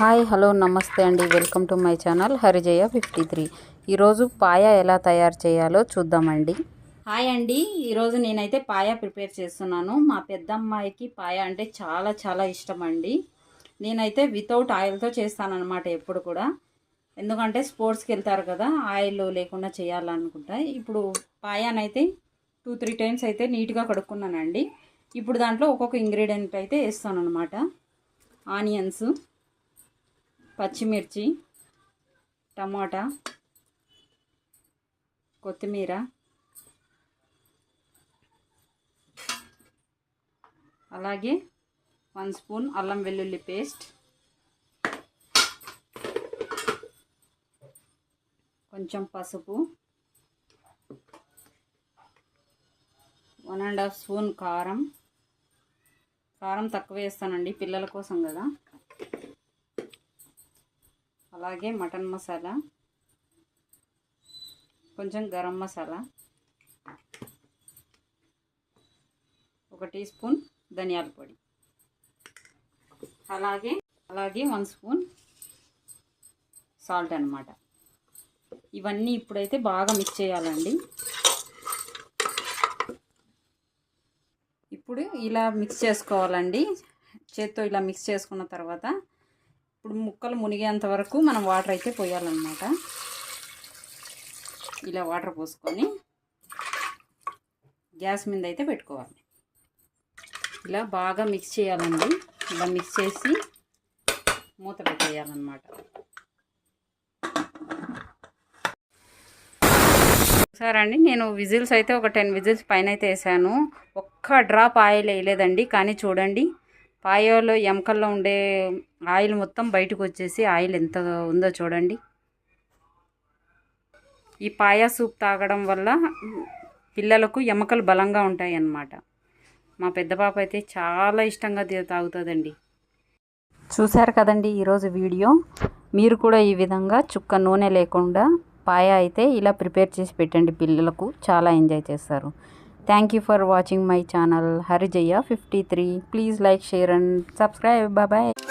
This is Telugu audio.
హాయ్ హలో నమస్తే అండి welcome to my channel Harijaya fifty three ఈరోజు పాయ ఎలా తయారు చేయాలో చూద్దామండి హాయ్ అండి ఈరోజు నేనైతే పాయ ప్రిపేర్ చేస్తున్నాను మా పెద్దమ్మాయికి పాయ అంటే చాలా చాలా ఇష్టం అండి నేనైతే వితౌట్ ఆయిల్తో చేస్తానన్నమాట ఎప్పుడు కూడా ఎందుకంటే స్పోర్ట్స్కి వెళ్తారు కదా ఆయిల్ లేకుండా చేయాలనుకుంటా ఇప్పుడు పాయానైతే టూ త్రీ టైమ్స్ అయితే నీట్గా కడుక్కున్నానండి ఇప్పుడు దాంట్లో ఒక్కొక్క ఇంగ్రీడియంట్ అయితే వేస్తాను అనమాట ఆనియన్స్ పచ్చిమిర్చి టమాటా కొత్తిమీర అలాగే వన్ స్పూన్ అల్లం వెల్లుల్లి పేస్ట్ కొంచెం పసుపు వన్ అండ్ హాఫ్ స్పూన్ కారం కారం తక్కువ వేస్తానండి పిల్లల కోసం కదా అలాగే మటన్ మసాలా కొంచెం గరం మసాలా ఒక టీ స్పూన్ ధనియాల పొడి అలాగే అలాగే వన్ స్పూన్ సాల్ట్ అనమాట ఇవన్నీ ఇప్పుడైతే బాగా మిక్స్ చేయాలండి ఇప్పుడు ఇలా మిక్స్ చేసుకోవాలండి చేత్తో ఇలా మిక్స్ చేసుకున్న తర్వాత ఇప్పుడు ముక్కలు మునిగేంత వరకు మనం వాటర్ అయితే పోయాలన్నమాట ఇలా వాటర్ పోసుకొని గ్యాస్ మీద అయితే పెట్టుకోవాలి ఇలా బాగా మిక్స్ చేయాలండి ఇలా మిక్స్ చేసి మూత పెట్టేయాలన్నమాట సరే అండి నేను విజిల్స్ అయితే ఒక టెన్ విజిల్స్ పైన అయితే వేసాను ఒక్క డ్రాప్ ఆయిల్ వేయలేదండి కానీ చూడండి పాయోలు ఎముకల్లో ఉండే ఆయిల్ మొత్తం బయటకు వచ్చేసి ఆయిల్ ఎంత ఉందో చూడండి ఈ పాయా సూప్ తాగడం వల్ల పిల్లలకు ఎముకలు బలంగా ఉంటాయి అన్నమాట మా పెద్ద పాప అయితే చాలా ఇష్టంగా తాగుతుందండి చూశారు కదండి ఈరోజు వీడియో మీరు కూడా ఈ విధంగా చుక్క నూనె లేకుండా పాయ అయితే ఇలా ప్రిపేర్ చేసి పెట్టండి పిల్లలకు చాలా ఎంజాయ్ చేస్తారు Thank you for watching my channel Harijaya 53. Please like, share and subscribe. Bye bye.